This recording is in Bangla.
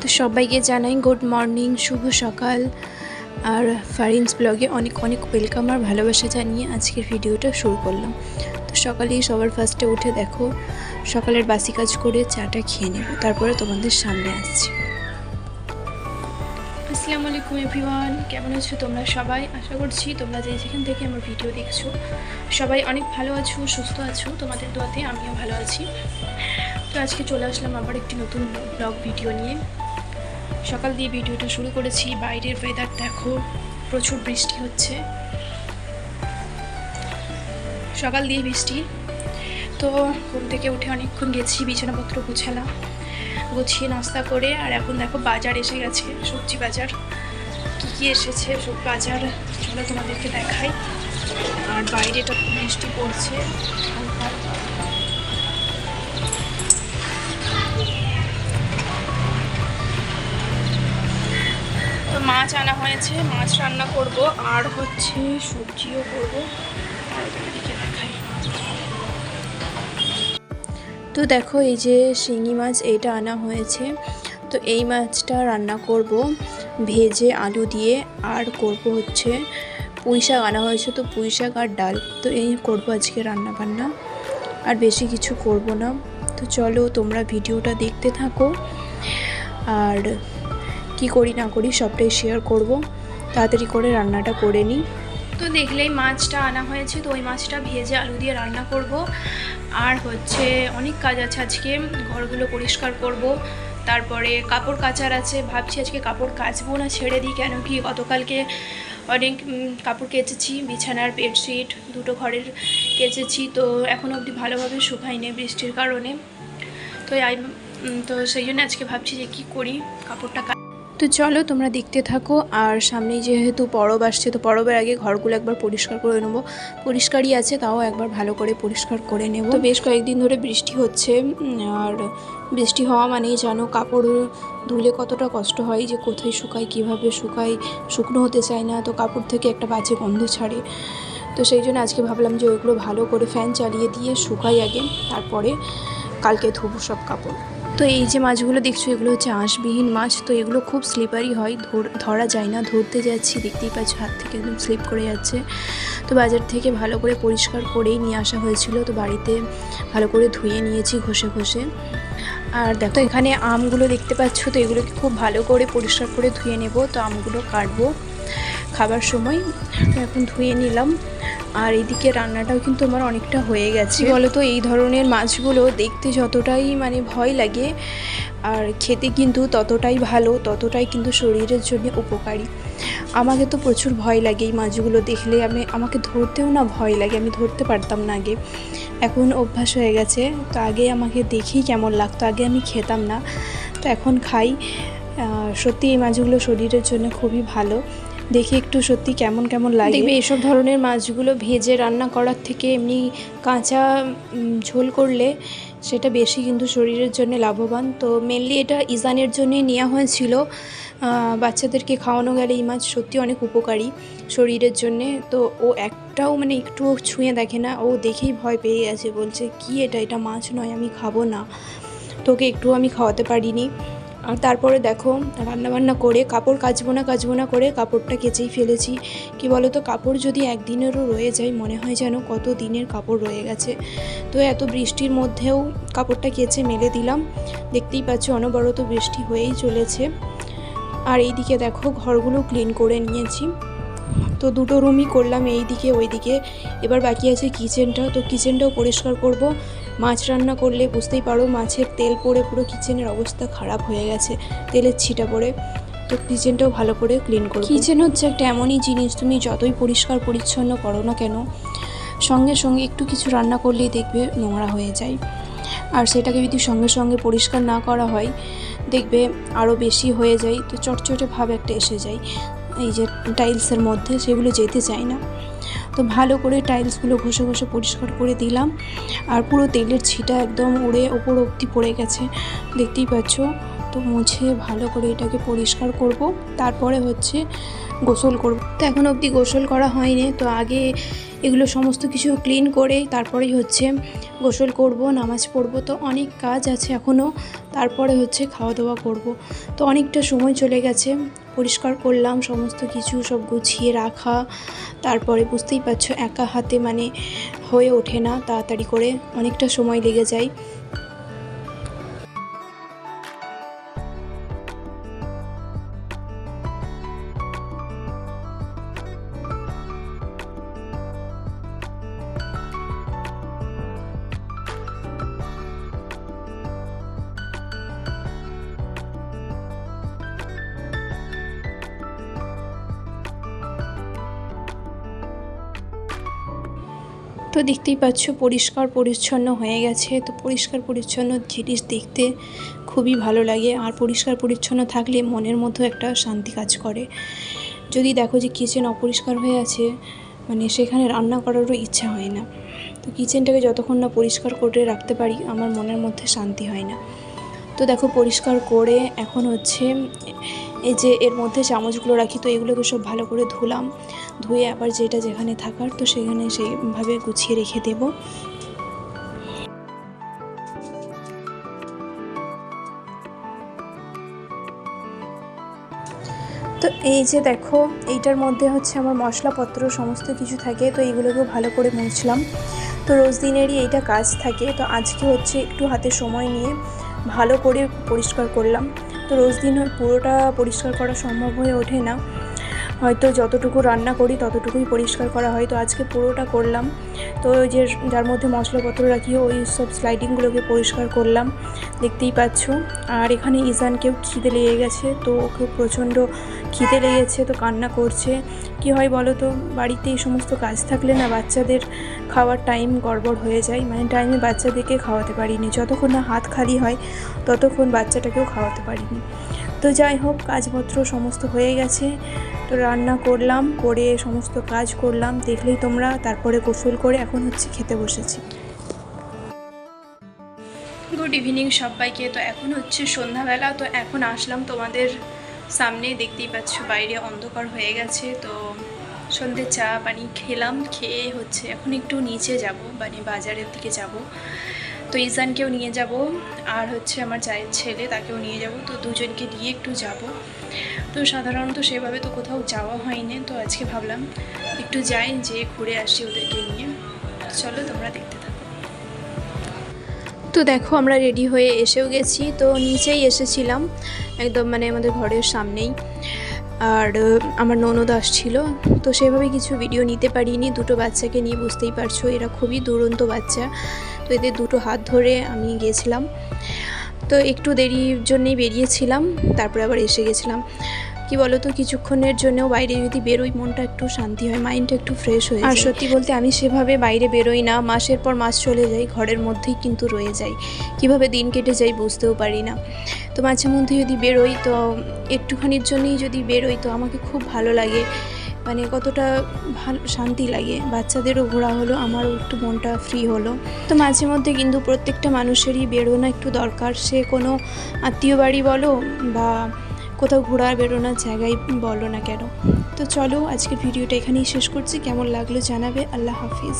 তো সবাইকে জানাই গুড মর্নিং, শুভ সকাল। আর ফারিন্স ব্লগে অনেক অনেক ওয়েলকাম আর ভালোবাসা জানিয়ে আজকের ভিডিওটা শুরু করলাম। তো সকালেই সবার ফার্স্টে উঠে দেখো, সকালের বাসি কাজ করে চাটা খেয়ে নেব, তারপরে তোমাদের সামনে আসছি। আসসালামু আলাইকুম এভরিওয়ান, কেমন আছো তোমরা সবাই? আশা করছি তোমরা যে যেখান থেকে আমার ভিডিও দেখছ, সবাই অনেক ভালো আছো, সুস্থ আছো, তোমাদের দোয়াতে আমিও ভালো আছি। তো আজকে চলে আসলাম আবার একটি নতুন ব্লগ ভিডিও নিয়ে। সকাল দিয়ে ভিডিওটা শুরু করেছি। বাইরের ওয়েদার দেখো, প্রচুর বৃষ্টি হচ্ছে। সকাল দিয়ে বৃষ্টি। তো ঘুম থেকে উঠে অনেকক্ষণ গেছি, বিছানাপত্র গুছালাম। গুছিয়ে নাস্তা করে, আর এখন দেখো বাজার এসে গেছে, সবজি বাজার। কী কী এসেছে, সব বাজার, চলো তোমাদেরকে দেখাই। আর বাইরেটা বৃষ্টি পড়ছে। মাছ আনা হয়েছে, মাছ রান্না করব, আর হচ্ছে সবজিও করব। তো দেখো, এই যে শিঙি মাছ, এইটা আনা হয়েছে। তো এই মাছটা রান্না করব, ভেজে আলু দিয়ে, আর করব হচ্ছে পুঁই শাক। আনা হয়েছে তো পুঁই শাক আর ডাল। তো এই করব আজকে রান্না বান্না আর বেশি কিছু করব না। তো চলো তোমরা ভিডিওটা দেখতে থাকো। আর কি করি না করি সবটাই শেয়ার করব। তাড়াতাড়ি করে রান্নাটা করে নিই। তো দেখলেই মাছটা আনা হয়েছে, তো ওই মাছটা ভেজে আলু দিয়ে রান্না করব। আর হচ্ছে অনেক কাজ আছে আজকে, ঘরগুলো পরিষ্কার করব। তারপরে কাপড় কাচার আছে, ভাবছি আজকে কাপড় কাচবো না, ছেড়ে দিই কেন কি? গতকালকে অনেক কাপড় কেচেছি, বিছানার বেডশিট দুটো ঘরের কেচেছি, তো এখনও অবধি ভালোভাবে শুকায়নি বৃষ্টির কারণে। তো তো সেই জন্য আজকে ভাবছি যে কি করি, কাপড়টা তো চলো, তোমরা দেখতে থাকো। আর সামনে যেহেতু পরব আসছে, তো পরবের আগে ঘরগুলো একবার পরিষ্কার করে নেব। পরিষ্কারই আছে, তাও একবার ভালো করে পরিষ্কার করে নেব। তো বেশ কয়েকদিন ধরে বৃষ্টি হচ্ছে আর বৃষ্টি হওয়া মানেই জানো, কাপড় ধুলে কতটা কষ্ট হয় যে কোথায় শুকায়, কীভাবে শুকায়, শুকনো হতে চায় না, তো কাপড় থেকে একটা বাজে গন্ধ ছাড়ে। তো সেই জন্য আজকে ভাবলাম যে ওইগুলো ভালো করে ফ্যান চালিয়ে দিয়ে শুকাই আগে, তারপরে কালকে ধুবো সব কাপড়। তো এই যে মাছগুলো দেখছ, এগুলো হচ্ছে আঁশবিহীন মাছ, তো এগুলো খুব স্লিপারি হয়, ধরা যায় না, ধরতে যাচ্ছি, দেখতেই পাচ্ছ হাত থেকে একদম স্লিপ করে যাচ্ছে। তো বাজার থেকে ভালো করে পরিষ্কার করেই নিয়ে আসা হয়েছিল, তো বাড়িতে ভালো করে ধুয়ে নিয়েছি ঘষে ঘষে। আর দেখো, এখানে আমগুলো দেখতে পাচ্ছ, তো এগুলোকে খুব ভালো করে পরিষ্কার করে ধুয়ে নেব, তো আমগুলো কাটবো খাবার সময়। এখন ধুয়ে নিলাম। আর এদিকে রান্নাটাও কিন্তু আমার অনেকটা হয়ে গেছে। বলো তো এই ধরনের মাছগুলো দেখতে যতটাই মানে ভয় লাগে, আর খেতে কিন্তু ততটাই ভালো, ততটাই কিন্তু শরীরের জন্য উপকারী। আমাকে তো প্রচুর ভয় লাগে এই মাছগুলো দেখলে। আমি, আমাকে ধরতেও না ভয় লাগে, আমি ধরতে পারতাম না আগে। এখন অভ্যাস হয়ে গেছে, তো আগে আমাকে দেখেই কেমন লাগতো, আগে আমি খেতাম না। তো এখন খাই। সত্যি এই মাছগুলো শরীরের জন্য খুবই ভালো। দেখে একটু সত্যি কেমন কেমন লাগে। দেখবে, এসব ধরনের মাছগুলো ভেজে রান্না করার থেকে এমনি কাঁচা ঝোল করলে সেটা বেশি কিন্তু শরীরের জন্য লাভবান। তো মেনলি এটা ইজানের জন্যই নেওয়া হয়েছিল। বাচ্চাদেরকে খাওয়ানো গেলে এই মাছ সত্যি অনেক উপকারী শরীরের জন্যে। তো ও একটাও মানে একটু ছুঁয়ে দেখে না, ও দেখেই ভয় পেয়ে গেছে, বলছে, কি এটা? এটা মাছ নয়, আমি খাব না। তোকে একটু আমি খাওয়াতে পারিনি। আর তারপরে দেখো, রান্নাবান্না করে, কাপড় কাচবো না কাচবো না করে কাপড়টা কেচেই ফেলেছি। কি বলো তো কাপড় যদি একদিনেরও রয়ে যায়, মনে হয় যেন কত দিনের কাপড় রয়ে গেছে। তো এত বৃষ্টির মধ্যেও কাপড়টা কেচে মেলে দিলাম। দেখতেই পাচ্ছ, অনবরত বৃষ্টি হয়েই চলেছে। আর এইদিকে দেখো, ঘরগুলো ক্লিন করে নিয়েছি। তো দুটো রুমই করলাম এই দিকে ওই দিকে এবার বাকি আছে কিচেনটা তো কিচেনটাও পরিষ্কার করব। মাছ রান্না করলে বুঝতেই পারো মাছের তেল পড়ে পুরো কিচেনের অবস্থা খারাপ হয়ে গেছে, তেলের ছিটা পড়ে। তো কিচেনটাও ভালো করে ক্লিন করো কিচেন হচ্ছে একটা এমনই জিনিস, তুমি যতই পরিষ্কার পরিচ্ছন্ন করো না কেন, সঙ্গে সঙ্গে একটু কিছু রান্না করলেই দেখবে নোংরা হয়ে যায়। আর সেটাকে যদি সঙ্গে সঙ্গে পরিষ্কার না করা হয়, দেখবে আরও বেশি হয়ে যায়, তো চটচটে ভাব একটা এসে যায়। এই যে টাইলসের মধ্যে, সেগুলো যেতে চায় না। তো ভালো করে টাইলসগুলো ঘষে ঘষে পরিষ্কার করে দিলাম। আর পুরো তেলের ছিটা একদম উড়ে ওপর অবধি পড়ে গেছে, দেখতেই পাচ্ছ? তো মুছে ভালো করে এটাকে পরিষ্কার করব, তারপরে হচ্ছে গোসল করব। তো এখন অবধি গোসল করা হয়নি, তো আগে এগুলো সমস্ত কিছু ক্লিন করে তারপরেই হচ্ছে গোসল করব, নামাজ পড়ব। তো অনেক কাজ আছে এখনও তারপরে হচ্ছে খাওয়া দাওয়া করব। তো অনেকটা সময় চলে গেছে পরিষ্কার করলাম, সমস্ত কিছু সব গুছিয়ে রাখা। তারপরে বুঝতেই পারছ, একা হাতে মানে হয়ে ওঠে না তাড়াতাড়ি করে, অনেকটা সময় লেগে যায়। তো দেখতেই পাচ্ছ, পরিষ্কার পরিচ্ছন্ন হয়ে গেছে। তো পরিষ্কার পরিচ্ছন্ন জিনিস দেখতে খুবই ভালো লাগে। আর পরিষ্কার পরিচ্ছন্ন থাকলে মনের মধ্যে একটা শান্তি কাজ করে। যদি দেখো যে কিচেন অপরিষ্কার হয়ে আছে মানে সেখানে রান্না করারও ইচ্ছা হয় না। তো কিচেনটাকে যতক্ষণ না পরিষ্কার করে রাখতে পারি, আমার মনের মধ্যে শান্তি হয় না। তো দেখো পরিষ্কার করে এখন হচ্ছে এই যে এর মধ্যে চামচগুলো রাখি, তো এগুলোকে সব ভালো করে ধুলাম। ধুয়ে আবার যেটা যেখানে থাকার, তো সেখানে সেইভাবে গুছিয়ে রেখে দেব। তো এই যে দেখো, এইটার মধ্যে হচ্ছে আমার মশলাপত্র সমস্ত কিছু থাকে, তো এইগুলোকেও ভালো করে মুছলাম। তো রোজ দিনেরই এইটা কাজ থাকে, তো আজকে হচ্ছে একটু হাতে সময় নিয়ে ভালো করে পরিষ্কার করলাম। তো রোজ দিন পুরোটা পরিষ্কার করা সম্ভব হয়ে ওঠে না। হয়তো যতটুকু রান্না করি, ততটুকুই পরিষ্কার করা হয়। তো আজকে পুরোটা করলাম। তো ওই যে যার মধ্যে মশলাপত্র রাখি ওই সব স্লাইডিংগুলোকে পরিষ্কার করলাম। দেখতেই পাচ্ছ। আর এখানে ইজানকেও খিদে লেগে গেছে। তো ওকে প্রচণ্ড খিদে লেগেছে, তো কান্না করছে। কি হয় বলো তো? বাড়িতে এই সমস্ত কাজ থাকলে না বাচ্চাদের খাওয়ার টাইম গড়বড় হয়ে যায়। মানে টাইমে বাচ্চাদেরকে খাওয়াতে পারিনি। যতক্ষণ না হাত খালি হয়, ততক্ষণ বাচ্চাটাকেও খাওয়াতে পারিনি। তো যাই হোক, কাজপত্র সমস্ত হয়ে গেছে। তো রান্না করলাম, করে সমস্ত কাজ করলাম, দেখলেই তোমরা তারপরে গোসল করে এখন হচ্ছে খেতে বসেছি। গুড ইভিনিং সবাইকে। তো এখন হচ্ছে সন্ধ্যাবেলা, তো এখন আসলাম তোমাদের সামনে দেখতেই পাচ্ছ বাইরে অন্ধকার হয়ে গেছে, তো সন্ধ্যে চা, পানি খেলাম, খেয়ে হচ্ছে এখন একটু নিচে যাব মানে বাজারের দিকে যাব। তো ইজানকেও নিয়ে যাব, আর হচ্ছে আমার চায়ের ছেলে, তাকেও নিয়ে যাব, তো দুজনকে নিয়ে একটু যাব। তো সাধারণত সেভাবে তো কোথাও যাওয়া হয়নি। তো আজকে ভাবলাম একটু যাই যে ঘুরে আসি ওদেরকে নিয়ে। চলো তোমরা দেখতে থাকো। তো দেখো, আমরা রেডি হয়ে এসেও গেছি। তো নিচেই এসেছিলাম, একদম মানে আমাদের ঘরের সামনেই। আর আমার ননদ আসছিল। তো সেভাবে কিছু ভিডিও নিতে পারিনি। দুটো বাচ্চাকে নিয়ে বুঝতেই পারছ, এরা খুবই দুরন্ত বাচ্চা। তো এদের দুটো হাত ধরে আমি গিয়েছিলাম তো একটু দেরির জন্যেই বেরিয়েছিলাম তারপরে আবার এসে গেছিলাম। কি বলো তো কিছুক্ষণের জন্যও বাইরে যদি বেরোই মনটা একটু শান্তি হয় মাইন্ডটা একটু ফ্রেশ হয়ে আর সত্যি বলতে আমি সেভাবে বাইরে বেরোই না মাসের পর মাস চলে যাই ঘরের মধ্যেই কিন্তু রয়ে যাই। কীভাবে দিন কেটে যাই বুঝতেও পারি না। তো মাঝে মধ্যে যদি বেরোই তো একটুখানির জন্যই যদি বেরোই তো আমাকে খুব ভালো লাগে। মানে কতটা ভালো, শান্তি লাগে। বাচ্চাদেরও ঘোরা হলো, আমারও একটু মনটা ফ্রি হলো। তো মাঝে মধ্যে কিন্তু প্রত্যেকটা মানুষেরই বেরোনো একটু দরকার। সে কোনো আত্মীয় বাড়ি বলো বা কোথাও ঘোরার বেরোনোর জায়গায় বলো না কেন। তো চলো, আজকের ভিডিওটা এখানেই শেষ করছি। কেমন লাগল জানাবে। আল্লাহ হাফিজ।